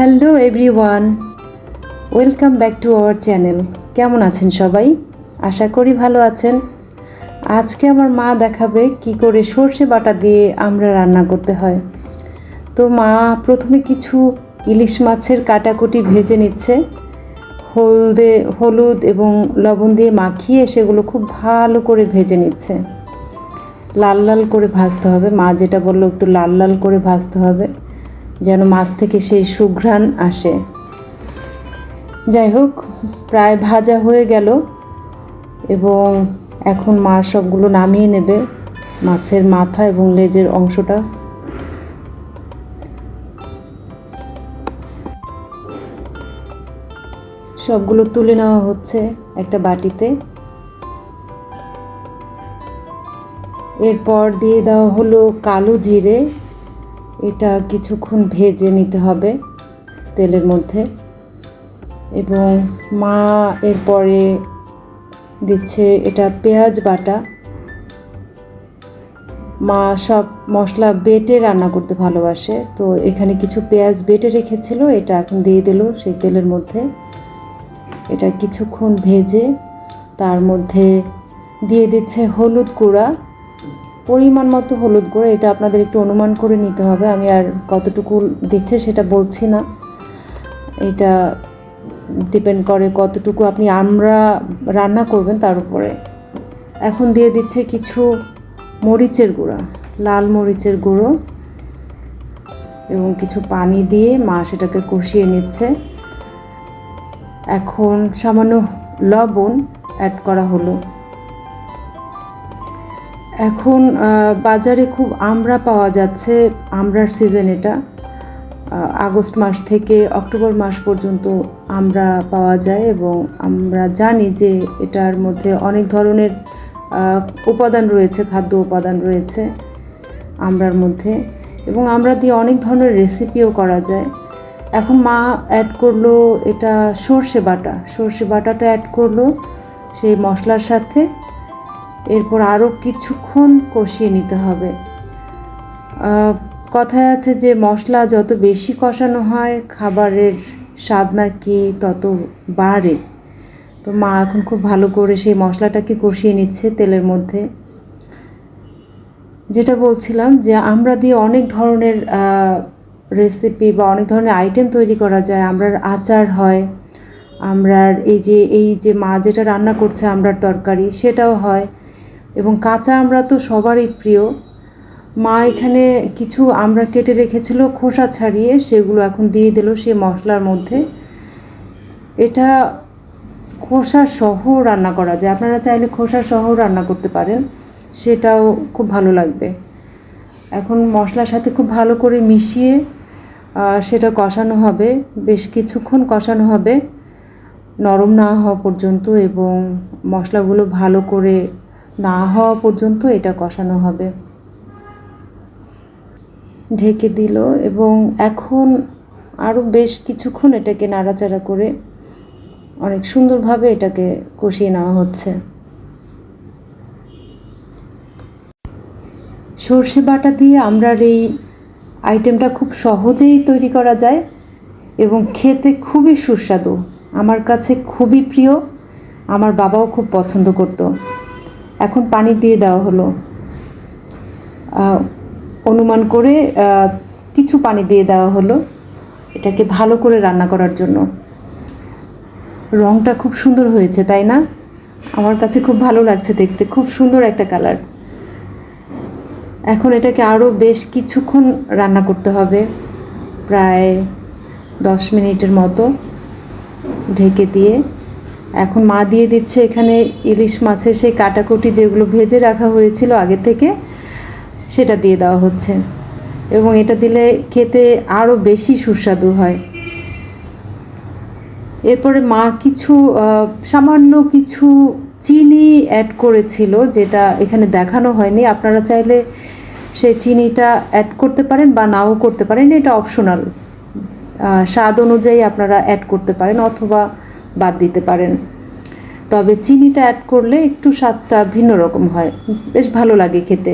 Hello everyone, welcome back to our channel. কেমন আছেন সবাই? আশা করি ভালো আছেন। আজকে আমার মা দেখাবে কি করে সর্ষে বাটা দিয়ে আমরা রান্না করতে হয়। তো মা প্রথমে কিছু ইলিশ মাছের কাটাকুটি ভেজে নিচ্ছে। হলদে, হলুদ এবং লবণ দিয়ে মাখিয়ে সেগুলো খুব ভালো করে ভেজে নিচ্ছে। লাল লাল করে ভাজতে হবে। মা যেটা বলল একটু লাল লাল করে ভাজতে হবে। যেন মাছ থেকে সেই সুঘ্রাণ আসে। যাই হোক প্রায় ভাজা হয়ে গেল এবং এখন মা সবগুলো নামিয়ে নেবে, মাছের মাথা এবং লেজের অংশটা। সবগুলো তুলে নেওয়া হচ্ছে একটা বাটিতে। এরপর দিয়ে দেওয়া হলো কালো জিরে এটা কিছুক্ষণ ভেজে নিতে হবে তেলের মধ্যে। এবং মা এরপরে দিচ্ছে এটা পেঁয়াজ বাটা। মা সব মশলা বেটে রান্না করতে ভালোবাসে। তো এখানে কিছু পেঁয়াজ বেটে রেখেছিল, এটা এখন দিয়ে দিল সেই তেলের মধ্যে। এটা কিছুক্ষণ ভেজে তার মধ্যে দিয়ে দিচ্ছে হলুদ গুঁড়া। পরিমাণ মতো হলুদ গুঁড়ো, এটা আপনাদের একটু অনুমান করে নিতে হবে। আমি আর কতটুকু দিচ্ছে সেটা বলছি না। এটা ডিপেন্ড করে কতটুকু আপনি আমরা রান্না করবেন তার উপরে। এখন দিয়ে দিচ্ছে কিছু মরিচের গুঁড়া, লাল মরিচের গুঁড়ো এবং কিছু পানি দিয়ে মা সেটাকে কষিয়ে নিচ্ছে। এখন সামান্য লবণ অ্যাড করা হলো। এখন বাজারে খুব আমড়া পাওয়া যাচ্ছে আমড়ার সিজন এটা। আগস্ট মাস থেকে অক্টোবর মাস পর্যন্ত আমরা পাওয়া যায় এবং আমরা জানি যে এটার মধ্যে অনেক ধরনের উপাদান রয়েছে, খাদ্য উপাদান রয়েছে আমরার মধ্যে এবং আমরা দিয়ে অনেক ধরনের রেসিপিও করা যায়। এখন মা অ্যাড করল এটা সর্ষে বাটা। সর্ষে বাটাটা অ্যাড করল সেই মশলার সাথে। এরপর আরও কিছুক্ষণ কষিয়ে নিতে হবে। কথায় আছে যে মশলা যত বেশি কষানো হয়, খাবারের স্বাদ নাকি তত বাড়ে। তো মা এখন খুব ভালো করে সেই মশলাটাকে কষিয়ে নিচ্ছে তেলের মধ্যে। যেটা বলছিলাম যে আমরা দিয়ে অনেক ধরনের রেসিপি বা অনেক ধরনের আইটেম তৈরি করা যায়। আমরার আচার হয়, আমরার এই যে এই যে মা যেটা রান্না করছে আমরার তরকারি, সেটাও হয়। এবং কাঁচা আমরা তো সবারই প্রিয়। মা এখানে কিছু আমরা কেটে রেখেছিল, খোসা ছাড়িয়ে সেগুলো এখন দিয়ে দিল সেই মশলার মধ্যে। এটা খোসা সহ রান্না করা যায়। আপনারা চাইলে খোসা সহ রান্না করতে পারেন, সেটাও খুব ভালো লাগবে। এখন মশলার সাথে খুব ভালো করে মিশিয়ে সেটা কষানো হবে। বেশ কিছুক্ষণ কষানো হবে, নরম না হওয়া পর্যন্ত এবং মশলাগুলো ভালো করে না হওয়া পর্যন্ত এটা কষানো হবে। ঢেকে দিল এবং এখন আরও বেশ কিছুক্ষণ এটাকে নাড়াচাড়া করে অনেক সুন্দরভাবে এটাকে কষিয়ে নেওয়া হচ্ছে। সর্ষে বাটা দিয়ে আমরা এই আইটেমটা খুব সহজেই তৈরি করা যায় এবং খেতে খুবই সুস্বাদু। আমার কাছে খুবই প্রিয়। আমার বাবাও খুব পছন্দ করতো। এখন পানি দিয়ে দেওয়া হলো। অনুমান করে কিছু পানি দিয়ে দেওয়া হলো এটাকে ভালো করে রান্না করার জন্য। রঙটা খুব সুন্দর হয়েছে, তাই না? আমার কাছে খুব ভালো লাগছে দেখতে, খুব সুন্দর একটা কালার। এখন এটাকে আরও বেশ কিছুক্ষণ রান্না করতে হবে, প্রায় দশ মিনিটের মতো ঢেকে দিয়ে। এখন মা দিয়ে দিচ্ছে এখানে ইলিশ মাছের সেই কাটাকুটি যেগুলো ভেজে রাখা হয়েছিল আগে থেকে, সেটা দিয়ে দেওয়া হচ্ছে। এবং এটা দিলে খেতে আরও বেশি সুস্বাদু হয়। এরপরে মা কিছু সামান্য কিছু চিনি অ্যাড করেছিল, যেটা এখানে দেখানো হয়নি। আপনারা চাইলে সেই চিনিটা অ্যাড করতে পারেন বা নাও করতে পারেন। এটা অপশনাল স্বাদ অনুযায়ী আপনারা অ্যাড করতে পারেন অথবা বাদ দিতে পারেন। তবে চিনিটা অ্যাড করলে একটু স্বাদটা ভিন্ন রকম হয়। বেশ ভালো লাগে খেতে।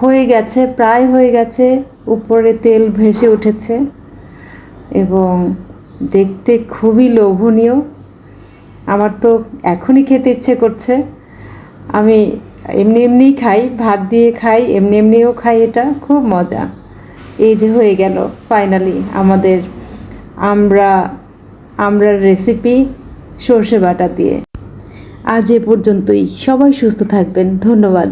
হয়ে গেছে, প্রায় হয়ে গেছে, উপরে তেল ভেসে উঠেছে এবং দেখতে খুবই লোভনীয়। আমার তো এখনই খেতে ইচ্ছে করছে। আমি এমনি এমনিই খাই, ভাত দিয়ে খাই, এমনি এমনিও খাই এটা, খুব মজা। এই যে হয়ে গেল ফাইনালি আমাদের আমরা আমরার রেসিপি সর্ষে বাটা দিয়ে। আজ এ পর্যন্তই। সবাই সুস্থ থাকবেন। ধন্যবাদ।